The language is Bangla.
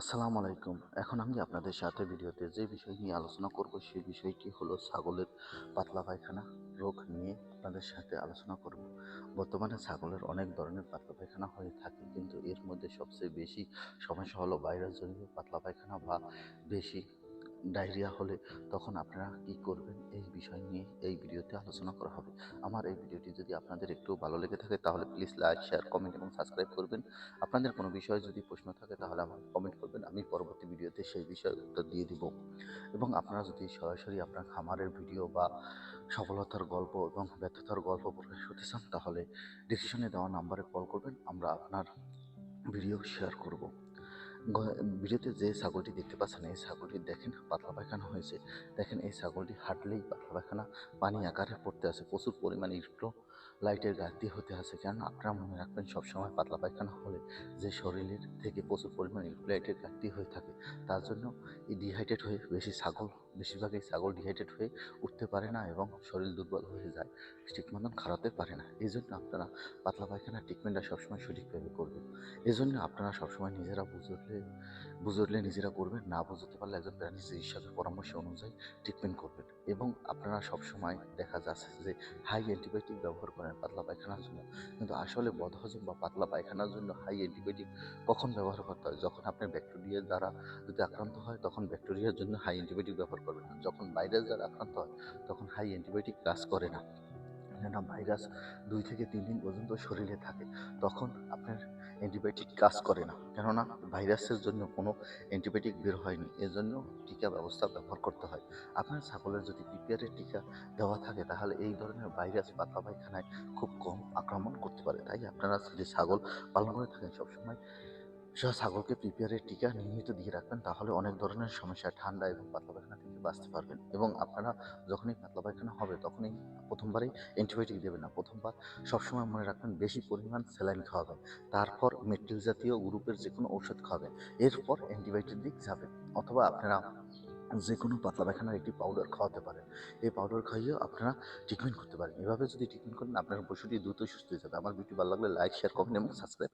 আসসালামু আলাইকুম। এখন আমি আপনাদের সাথে ভিডিওতে যে বিষয় নিয়ে আলোচনা করব সেই বিষয়টি হলো ছাগলের পাতলা পায়খানা রোগ নিয়ে আপনাদের সাথে আলোচনা করব। বর্তমানে ছাগলের অনেক ধরনের পাতলা পায়খানা হয়ে থাকে, কিন্তু এর মধ্যে সবচেয়ে বেশি সমস্যা হলো ভাইরাস জনিত পাতলা পায়খানা বা বেশি ডায়রিয়া হলে তখন আপনারা কি করবেন? এই বিষয় নিয়ে এই ভিডিওতে আলোচনা করা হবে। আমার এই ভিডিওটি যদি আপনাদের একটু ভালো লেগে থাকে, তাহলে প্লিজ লাইক শেয়ার কমেন্ট এবং সাবস্ক্রাইব করবেন। আপনাদের কোনো বিষয়ে যদি প্রশ্ন থাকে তাহলে আমাকে কমেন্ট করবেন। আমি পরবর্তী ভিডিওতে সেই বিষয়ে উত্তর দিয়ে দিব। এবং আপনারা যদি সরাসরি আপনার খামারের ভিডিও বা সফলতার গল্প এবং ব্যর্থতার গল্প প্রকাশ করতে চান, তাহলে ডিসিশনে দেওয়া নাম্বারে কল করবেন। আমরা আপনার ভিডিও শেয়ার করব। ভিডিওতে যে ছাগলটি দেখতে পাচ্ছেন, এই ছাগলটি দেখেন পাতলা পায়খানা হয়েছে। দেখেন এই ছাগলটি হাঁটলেই পাতলা পায়খানা, পানি আকারে পড়তে আছে, প্রচুর পরিমাণে ইলেকট্রো লাইটের ঘাটতি হতে আছে। কেন আপনারা মনে রাখবেন, সবসময় পাতলা পায়খানা হলে যে শরীরের থেকে প্রচুর পরিমাণে ইলেকট্রোলাইটের ঘাটতি হয়ে থাকে, তার জন্য এই ডিহাইড্রেট হয়ে বেশি ছাগল বেশিরভাগই ছাগল ডিহাইড্রেট হয়ে উঠতে পারে না এবং শরীর দুর্বল হয়ে যায়, ঠিক মতন খারাতে পারে না। এই জন্য আপনারা পাতলা পায়খানা ট্রিটমেন্টটা সবসময় সঠিকভাবে করবেন। এই জন্য আপনারা সবসময় নিজেরা বুঝলে বুঝলে নিজেরা করবেন, না বুঝতে পারলে একজন প্রাণী চিকিৎসকের পরামর্শ অনুযায়ী ট্রিটমেন্ট করবেন। এবং আপনারা সবসময় দেখা যাচ্ছে যে হাই অ্যান্টিবায়োটিক ব্যবহার করেন পাতলা পায়খানার জন্য। কিন্তু আসলে বদহজম বা পাতলা পায়খানার জন্য হাই অ্যান্টিবায়োটিক কখন ব্যবহার করতে হয়? যখন আপনি ব্যাকটেরিয়ার দ্বারা যদি আক্রান্ত হয়, তখন ব্যাকটেরিয়ার জন্য হাই অ্যান্টিবায়োটিক ব্যবহার করবেন না। যখন ভাইরাস দ্বারা আক্রান্ত হয়, তখন হাই অ্যান্টিবায়োটিক কাজ করে না। কেননা ভাইরাস দুই থেকে তিন দিন পর্যন্ত শরীরে থাকে। তখন আপনার অ্যান্টিবায়োটিক কাজ করে না। কেননা ভাইরাসের জন্য কোনো অ্যান্টিবায়োটিক বের হয়নি। এজন্য টিকা ব্যবস্থা ব্যবহার করতে হয়। আপনার ছাগলের যদি পিপিআরের টিকা দেওয়া থাকে, তাহলে এই ধরনের ভাইরাস পাতলা পায়খানায় খুব কম আক্রমণ করতে পারে। তাই আপনারা যদি ছাগল পালন করে থাকেন, সবসময় সব ছাগলকে পিপিআরের টিকা নিয়মিত দিয়ে রাখবেন, তাহলে অনেক ধরনের সমস্যা, ঠান্ডা এবং পাতলা পায়খানা থেকে বাঁচতে পারবেন। এবং আপনারা যখনই পাতলা পায়খানা হবে, তখনই প্রথমবারই অ্যান্টিবায়োটিক দেবেন না। প্রথমবার সবসময় মনে রাখবেন বেশি পরিমাণ স্যালাইন খাওয়াবেন তারপর মেট্রিল জাতীয় গ্রুপের যে কোনো ঔষধ খাওয়াবেন। এরপর অ্যান্টিবায়োটিক দিক যাবেন। অথবা আপনারা যে কোনো পাতলা পায়খানার একটি পাউডার খাওয়াতে পারেন। এই পাউডার খাইয়েও আপনারা ট্রিটমেন্ট করতে পারেন। এভাবে যদি ট্রিটমেন্ট করেন, আপনার পশুটি দ্রুত সুস্থ হয়ে যাবে। আমার ভিডিও ভালো লাগলে লাইক শেয়ার কমেন্ট এবং সাবস্ক্রাইব